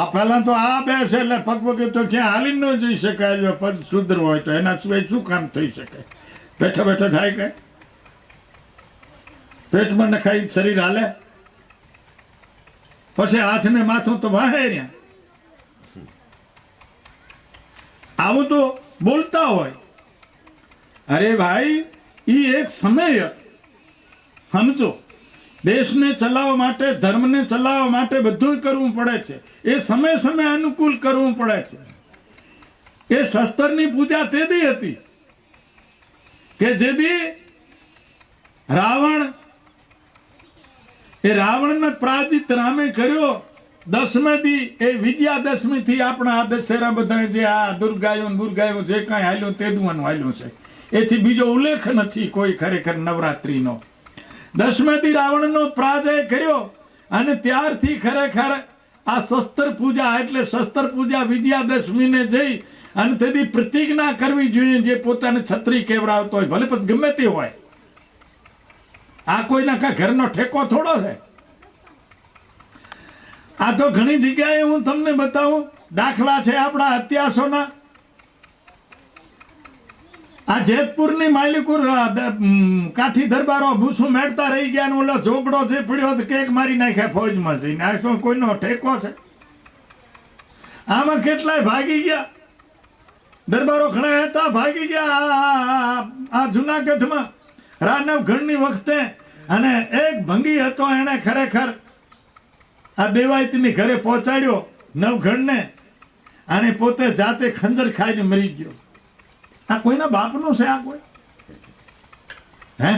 આ પહેલા તો આ બે છે એટલે પગપગે તો ક્યાં હાલી ન જઈ શકાય, જો પગ સુધર હોય તો એના સિવાય શું કામ થઈ શકે? બેઠા બેઠા થાય કે? પેટમાં નખાઈ શરીર હાલે? પછી હાથ ને માથું તો વાહે રહ્યા. આવું તો બોલતા હોય. અરે ભાઈ એ એક સમય સમજો. દેશને ચલાવવા માટે, ધર્મને ચલાવવા માટે બધું કરવું પડે છે. એ સમય સમય અનુકૂળ કરવું પડે છે. એ શસ્ત્રની પૂજા તેદી હતી કે જેથી રાવણ, એ રાવણને પરાજિત રામે કર્યો. દસમે દી એ વિજયાદશમી થી આપણા આ દશેરા બધા જે આ દુર્ગાયો દુર્ગાયો જે કાંઈ હાલ્યું તે દુવાનું હાલ્યું છે. એથી બીજો ઉલ્લેખ નથી કોઈ ખરેખર નવરાત્રીનો. દસમે દી રાવણનો પરાજય કર્યો અને ત્યારથી ખરેખર આ શસ્ત્ર પૂજા એટલે શસ્ત્ર પૂજા વિજયાદશમીને જઈ અને તેથી પ્રતિજ્ઞા કરવી જોઈએ જે પોતાને છત્રી કેવડાવતો હોય, ભલે પછી ગમે તે હોય. આ કોઈના કા ઘરનો ઠેકો થોડો છે? આ તો ઘણી જગ્યાએ હું તમને બતાવું, દાખલા છે આપણા ઇતિહાસોના આ જેતપુરની માલિકુર કાઠી દરબારો ભૂસું મેળતા રહી ગયા ને ઓલો ઝોપડો જે પડ્યો તો કેક મારી નાખ્યા ફોજમાં જઈને. આ શું કોઈનો ઠેકો છે? આમાં કેટલાય ભાગી ગયા? દરબારો ઘણા હતા, ભાગી ગયા આ- જુનાગઢમાં. રાનવ ગણની વખતે અને એક ભંગી હતો એણે ખરેખર આ દેવાયતની ઘરે પહોંચાડ્યો નવઘણને અને પોતે જાતે ખંજર ખાઈને મરી ગયો. આ કોઈના બાપનું છે આ કોઈ? હે?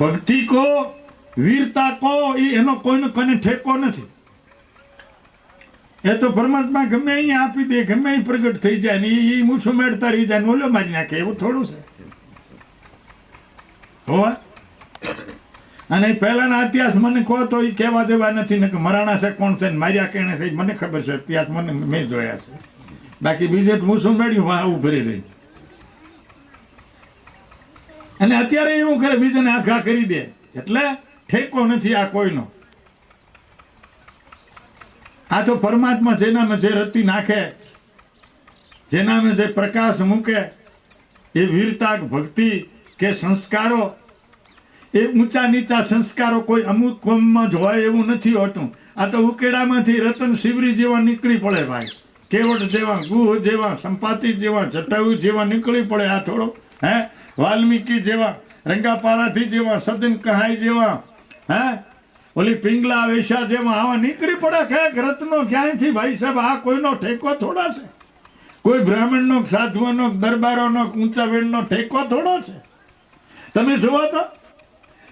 ભક્તિ કો, વીરતા કો એ એનો કોઈનો કોઈને ઠેકો નથી. એ તો પરમાત્મા ગમે અહીંયા આપી દે, ગમે અહીં પ્રગટ થઈ જાય ને એ મૂછું મેળતા રહી જાય ઓલો મારી નાખે, એવું થોડું છે. હોવા? અને પહેલાના ઇતિહાસ મને કહો તો એ કહેવા દેવા નથી ને કે મરાણા છે, કોણ છે ને માર્યા કેણે છે મને ખબર છે, ઇતિહાસ મને મેં જોયા છે. બાકી બીજે હું શું મેળ્યું હું ફરી રહી. અને અત્યારે એવું કરે, બીજાને આઘા કરી દે. એટલે ઠેકો નથી આ કોઈનો. આ તો પરમાત્મા જેનામાં જે રતી નાખે, જેનામાં જે પ્રકાશ મૂકે, એ વીરતા, ભક્તિ કે સંસ્કારો, એ ઊંચા નીચા સંસ્કારો કોઈ અમુક કોમમાં જ હોય એવું નથી હોતું. આ તો ઉકેડામાંથી રતન શિવરી જેવા નીકળી પડે ભાઈ. કેવટ જેવા ગુહ જેવા, સંપાતિ જેવા, જટાયુ જેવા નીકળી પડે આ થોડો, હે? વાલ્મીકી જેવા રંગાપારાથી જેવા, સદન કહાઈ જેવા, હે? ઓલી પિંગલા વેશા જેવા આવા નીકળી પડે ક્યાંક રત્નો ક્યાંયથી? ભાઈ સાહેબ, આ કોઈનો ઠેકો થોડા છે? કોઈ બ્રાહ્મણનો સાધુઓનો દરબારોનો ઊંચા વેણનો ઠેકો થોડો છે? તમે જુઓ તો.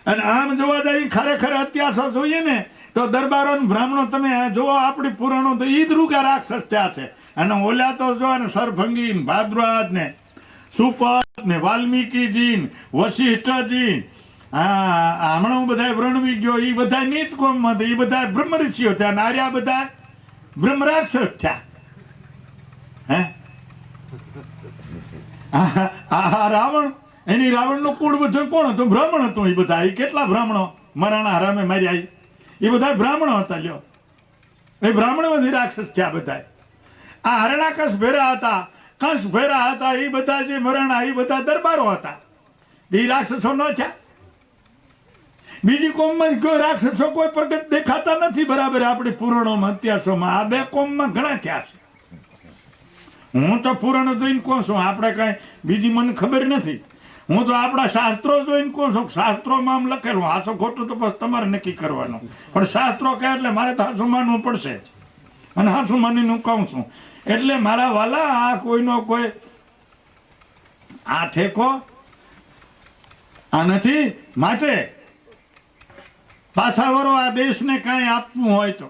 અને આમ જોવા જાય ખરેખર અત્યાસો જોઈએ ને તો દરબારો બ્રાહ્મણો તમે જોવો આપણી પુરાણો તો ઈ રૂગા રાક્ષસ ત્યાં છે. અને ઓલા તો જો ને સરભંગી ને ને સુપત ને વાલ્મીકીજી વશિષ્ઠજી હા હમણાં બધા વ્રણવી ગયો એ બધા નીચ કોમમાં એ બધા બ્રહ્મ ઋષિઓ થયા નાર્યા બધા બ્રહ્મ રાક્ષસ થયા. હે? આ રાવણ, એની રાવણનું કુળ બધું કોણ હતું? બ્રાહ્મણ હતું એ બધા. એ કેટલા બ્રાહ્મણો? મરાણા હરામે માર્યા ઈ? એ બધા બ્રાહ્મણો હતા, લ્યો. એ બ્રાહ્મણ બધી રાક્ષસ થયા બધા આ હરણાકશ ભેરા હતા, કંસ ભેરા હતા એ બધા જે મરણા એ બધા દરબારો હતા. એ રાક્ષસો ન થયા. બીજી કોમમાં કોઈ રાક્ષસો કોઈ પ્રગટ દેખાતા નથી બરાબર, આપણી પુરાણોમાં ઇતિહાસોમાં આ બે કોમમાં ઘણા થયા છે. હું તો પુરાણો જોઈને કહું છું, આપણે કઈ બીજી મને ખબર નથી. હું તો આપણા શાસ્ત્રો જોઈને કહું છું, શાસ્ત્રોમાં આમ લખેલું હાસો ખોટું તો બસ તમારે નક્કી કરવાનું. પણ શાસ્ત્રો કહે એટલે મારે તો હાસું માનવું પડશે અને હાસું માનીને હું કહું છું, એટલે મારા વાલા, આ કોઈનો કોઈ આ ઠેકો, આ નથી, માટે પાછા વરો આ દેશને કાંઈ આપવું હોય તો.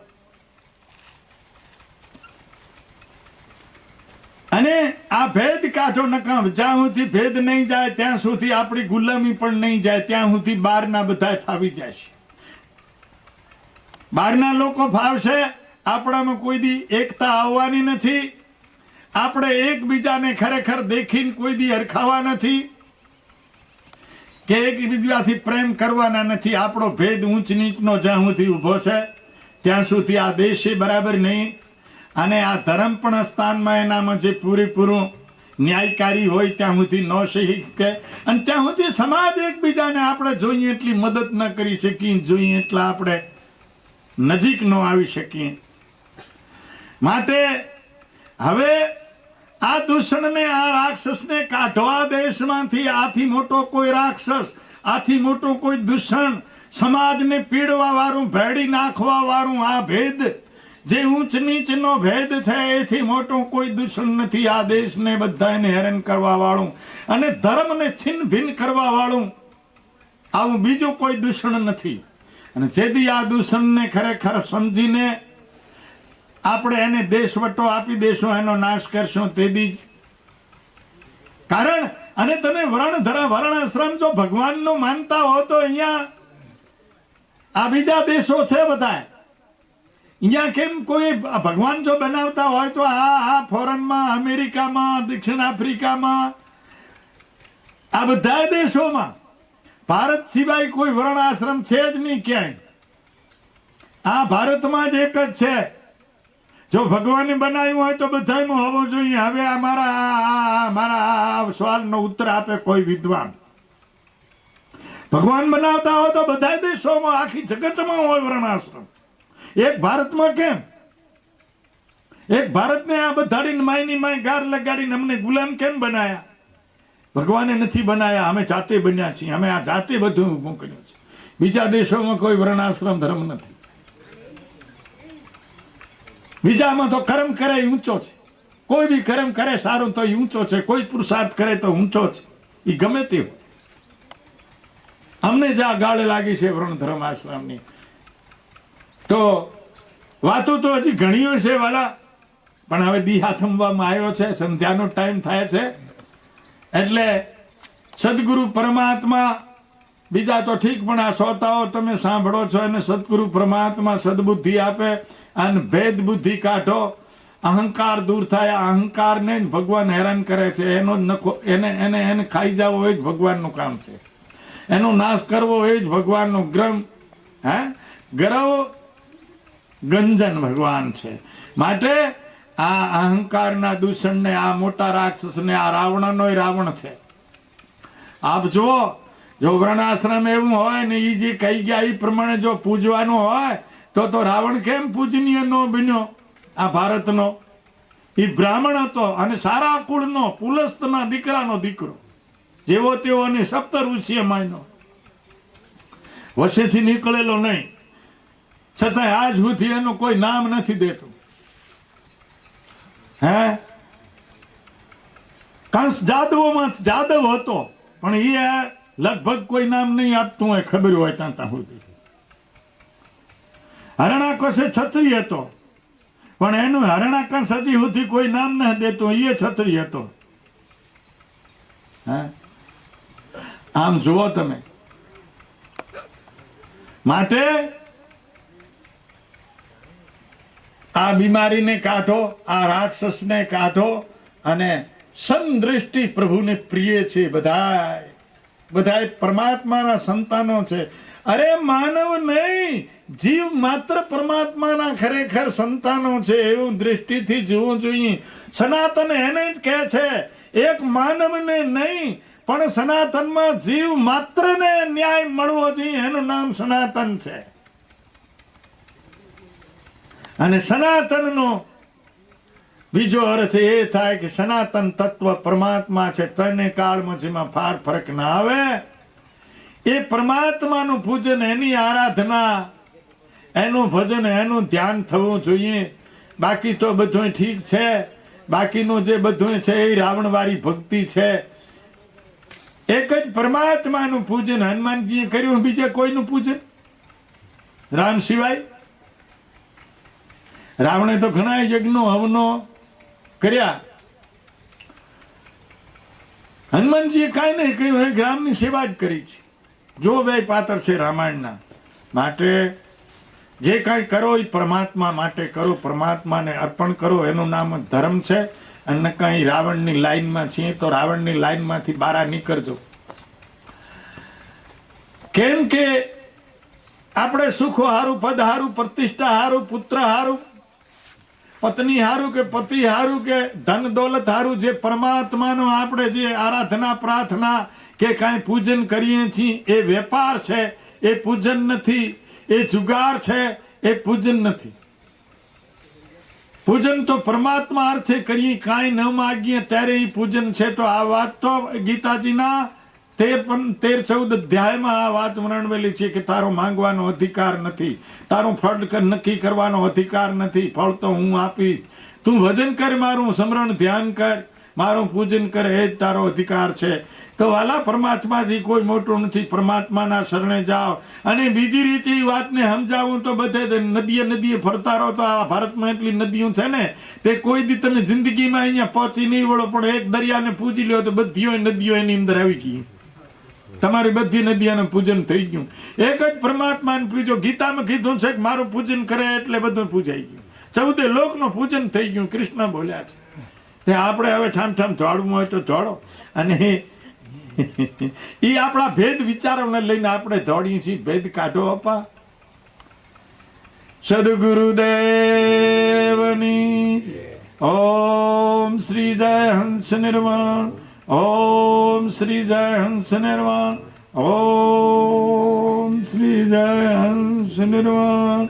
અને આ ભેદ કાઢો નકામ. જ્યાં સુધી ભેદ નહીં જાય, ત્યાં સુધી આપણી ગુલામી પણ નહીં જાય, ત્યાં સુધી બહારના બધા ફાવી જશે બહારના લોકો ફાવશે, આપણામાં કોઈ દી એકતા આવવાની નથી. આપણે એકબીજાને ખરેખર દેખીને કોઈ દી હરખાવા નથી. કે એકબીજાથી પ્રેમ કરવાના નથી. આપણો ભેદ ઊંચ નીચનો જ્યાં સુધી ઊભો છે, ત્યાં સુધી આ દેશ બરાબર નહીં. અને આ ધરમપણ સ્થાનમાં એનામાં જે પૂરેપૂરું ન્યાયકારી હોય ત્યાં સુધી ન શીખે અને ત્યાં સુધી સમાજ એકબીજાને આપણે જોઈએ એટલી મદદ ન કરી શકીએ, જોઈએ એટલા આપણે નજીક ન આવી શકીએ. માટે હવે આ દૂષણને, આ રાક્ષસને કાઢવા દેશમાંથી આથી મોટો કોઈ રાક્ષસ, આથી મોટો કોઈ દૂષણ, સમાજને પીડવા વાળું ભેડી નાખવા વાળું આ ભેદ જે ઊંચ નીચનો ભેદ છે, એથી મોટું કોઈ દુશ્મન નથી. આ દેશને બધાને હેરાન કરવા વાળું અને ધર્મને છિન્ન ભિન્ન કરવા વાળું આવું બીજું કોઈ દૂષણ નથી. અને જેથી આ દૂષણને ખરેખર સમજીને આપણે એને દેશવટો આપી દેશું, એનો નાશ કરશું તેદી કારણ, અને તમે વર્ણ ધરા વર્ણ આશ્રમ જો ભગવાનનો માનતા હો તો અહીંયા આ બીજા દેશો છે બધા અહીંયા કેમ કોઈ ભગવાન જો બનાવતા હોય તો આ આ ફોરેનમાં, અમેરિકામાં, દક્ષિણ આફ્રિકામાં, આ બધા દેશોમાં ભારત સિવાય કોઈ વર્ણ આશ્રમ છે જ નહીં ક્યાંય. આ ભારતમાં જ એક જ છે. જો ભગવાને બનાવ્યું હોય તો બધાયમાં હોવો જોઈએ. હવે અમારા મારા સવાલનો ઉત્તર આપે કોઈ વિદ્વાન. ભગવાન બનાવતા હોય તો બધા દેશોમાં, આખી જગતમાં હોય વર્ણાશ્રમ. એક ભારતમાં કેમ? એક ભારતને આ બધાડીને માયની માય ગાર લગાડીને અમને ગુલામ કેમ બનાયા? ભગવાને નથી બનાયા, અમે જાતે બન્યા છીએ, અમે આ જાતે બધું ઊભું કર્યું છે. બીજા દેશોમાં કોઈ વર્ણાશ્રમ ધર્મ નથી. બીજામાં તો કર્મ કરે એ ઊંચો છે. કોઈ બી કર્મ કરે સારું તો એ ઊંચો છે, કોઈ પુરુષાર્થ કરે તો ઊંચો છે. એ ગમે તે હોય. અમને જ આ ગાળ લાગી છે વર્ણ ધર્મ આશ્રમની. તો વાતો તો હજી ઘણીઓ છે વાલા, પણ હવે દી હાથમવામાં આવ્યો છે, સંધ્યાનો ટાઈમ થાય છે. એટલે સદગુરુ પરમાત્મા, બીજા તો ઠીક, પણ આ શ્રોતાઓ તમે સાંભળો છો અને સદગુરુ પરમાત્મા સદબુદ્ધિ આપે અને ભેદ બુદ્ધિ કાઢો. અહંકાર દૂર થાય, અહંકારને જ ભગવાન હેરાન કરે છે. એનો જ નખો, એને એને એને ખાઈ જવો એ જ ભગવાનનું કામ છે. એનો નાશ કરવો એ જ ભગવાનનો ગ્રમ હે? ગરવ ગંજન ભગવાન છે. માટે આ અહંકારના દૂષણને, આ મોટા રાક્ષસને, આ રાવણનો રાવણ છે. આપ જુઓ, જો વર્ણાશ્રમ એવું હોય ને એ જે કહી ગયા એ પ્રમાણે જો પૂજવાનું હોય, તો તો રાવણ કેમ પૂજનીય નો બન્યો? આ ભારતનો. એ બ્રાહ્મણ હતો અને સારા કુળનો પુલસ્તના દીકરાનો દીકરો. જેવો તેવો અને સપ્ત ઋષિય માયનો વશેથી નીકળેલો નહીં. છતાંય આજ સુધી એનું કોઈ નામ નથી દેતું. હે? કંસ જાદવોમાં જાદવ હતો, પણ એ લગભગ કોઈ નામ નહીં આપતું હોય ખબર હોય ત્યાં ત્યાં સુધી. હરણાકશે છત્રી હતો, પણ એનું હરણાકંસ હજી સુધી કોઈ નામ ન દેતું એ છત્રી હતો. હે? આમ જુઓ તમે. માટે આ બીમારીને કાઢો, આ રાક્ષસને કાઢો અને સમદ્રષ્ટિ પ્રભુને પ્રિય છે બધાય. બધાય પરમાત્માના સંતાનો છે. અરે માનવ નહીં, જીવ માત્ર પરમાત્માના ખરેખર સંતાનો છે એવું દૃષ્ટિથી જોવું જોઈએ. સનાતન એને જ કહે છે, એક માનવને નહીં, પણ સનાતનમાં જીવ માત્રને ન્યાય મળવો જોઈએ. એનું નામ સનાતન છે. અને સનાતનનો બીજો અર્થ એ થાય કે સનાતન તત્વ પરમાત્મા છે. ત્રણે કાળમાં જેમાં ફાર ફરક ના આવે. એ પરમાત્માનું પૂજન, એની આરાધના, એનું ભજન, એનું ધ્યાન થવું જોઈએ. બાકી તો બધું ઠીક છે. બાકીનું જે બધું છે એ રાવણવાળી ભક્તિ છે. એક જ પરમાત્માનું પૂજન હનુમાનજીએ કર્યું, બીજે કોઈનું પૂજન? રામ સિવાય રાવણે તો ઘણા યજ્ઞો, હવનો કર્યા. હનુમાનજીએ કાંઈ નહીં કહ્યું ગ્રામની રામની સેવા જ કરી છે. જો બે પાત્ર છે રામાયણના, માટે જે કાંઈ કરો એ પરમાત્મા માટે કરો, પરમાત્માને અર્પણ કરો, એનું નામ ધર્મ છે. અને કાંઈ રાવણની લાઈનમાં છીએ તો રાવણની લાઈનમાંથી બહાર નીકળજો. કેમ કે આપણે સુખો હારું, પદ હારું, પ્રતિષ્ઠા હારું, પુત્ર હારું પત્ની હારું કે પતિ હારું કે ધન દોલત હારું જે પરમાત્માનો આપણે જે આરાધના, પ્રાર્થના કે કાંઈ પૂજન કરીએ છીએ, એ વેપાર છે, એ પૂજન નથી, એ જુગાર છે, એ પૂજન નથી. પૂજન તો પરમાત્મા અર્થે કરીએ, કાંઈ ન માગીએ, ત્યારે એ પૂજન છે. તો આ વાત તો ગીતાજીના તેર પણ તેર ચૌદ અધ્યાયમાં આ વાત વર્ણવેલી છે કે તારો માંગવાનો અધિકાર નથી, તારો ફળ નક્કી કરવાનો અધિકાર નથી, ફળ તો હું આપીશ. તું ભજન કર મારું, સ્મરણ ધ્યાન કર, મારું પૂજન કર, એ જ તારો અધિકાર છે. તો વાલા, પરમાત્માથી કોઈ મોટું નથી, પરમાત્માના શરણે જાઓ. અને બીજી રીતે વાતને સમજાવું તો બધે નદીએ નદીએ ફરતા રહો તો આ ભારતમાં એટલી નદીઓ છે ને, તે કોઈ દી તમે જિંદગીમાં અહીંયા પહોંચી નહીં વળો, પણ એક દરિયાને પૂજી લ્યો તો બધીઓ નદીઓ એની અંદર આવી ગઈ. તમારી બધી નદીઓનું પૂજન થઈ ગયું. એક જ પરમાત્માને પૂજો ગીતામાં કીધું છે કે મારું પૂજન કરે એટલે બધું પૂજાઈ ગયું. ચૌદે લોકનું પૂજન થઈ ગયું. કૃષ્ણ બોલ્યા છે. તે આપણે હવે ઠામ ઠામ ધોળવું હોય તો ધોળો. અને એ આપણા ભેદ વિચારોને લઈને આપણે દોડીએ છીએ. ભેદ કાઢો અપા. સદગુરુદેવની. ઓમ શ્રી જય હંસ નિર્વાણ. ઓમ શ્રી જય હંસ નિર્વાણ. ઓમ શ્રી જય હંસ નિર્વાણ.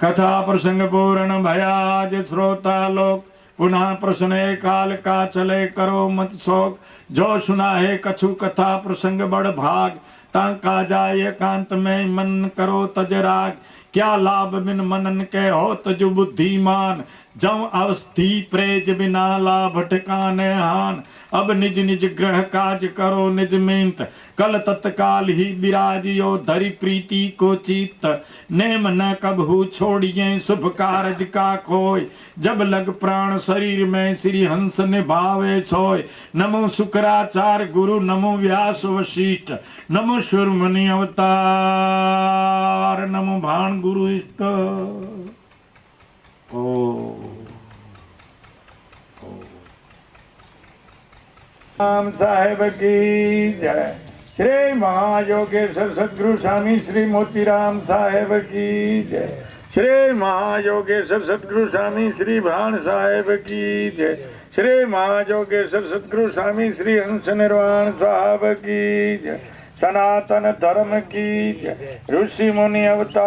કથા પ્રસંગ પૂર્ણ ભયા જ શ્રોતા લોક. પુનઃ પ્રશ્ને કાલ કા ચલે કરો મત શોક. જો સુના હે કछु કથા પ્રસંગ બડ ભાગ. તાં કા જાય એકાંત મેં મન કરો તજ રાગ. ક્યા લાભ બિન મનન કે હો તજુ બુદ્ધિમાન? जम अवस्थी प्रेज बिना लाभ ठिकाने हान अब निज निज ग्रह काज करो निज मिंत कल तत्काल ही विराजियो धरि प्रीति को चित्त नेम न कबहू छोड़िए शुभ कारज का कोय जब लग प्राण शरीर में श्री हंस निभावे छोय नमो शुक्राचार्य गुरु नमो व्यास वशिष्ठ नमो सुरमुनि अवतार नमो भान गुरु इष्ट ओ રામ સાહેબ કી જય. શ્રી મહાયોગેશ્વર સદગુરુ સ્વામી શ્રી મોતીરામ સાહેબ કી જય. શ્રી મહાયોગેશ્વર સદગુરુ સ્વામી શ્રી ભાણ સાહેબ કી જય. શ્રી મહાયોગેશ્વર સદગુરુ સ્વામી શ્રી હંસ નિર્વાણ સાહેબ કી જય. સનાતન ધર્મ કી જય. ઋષિ મુનિ અવતાર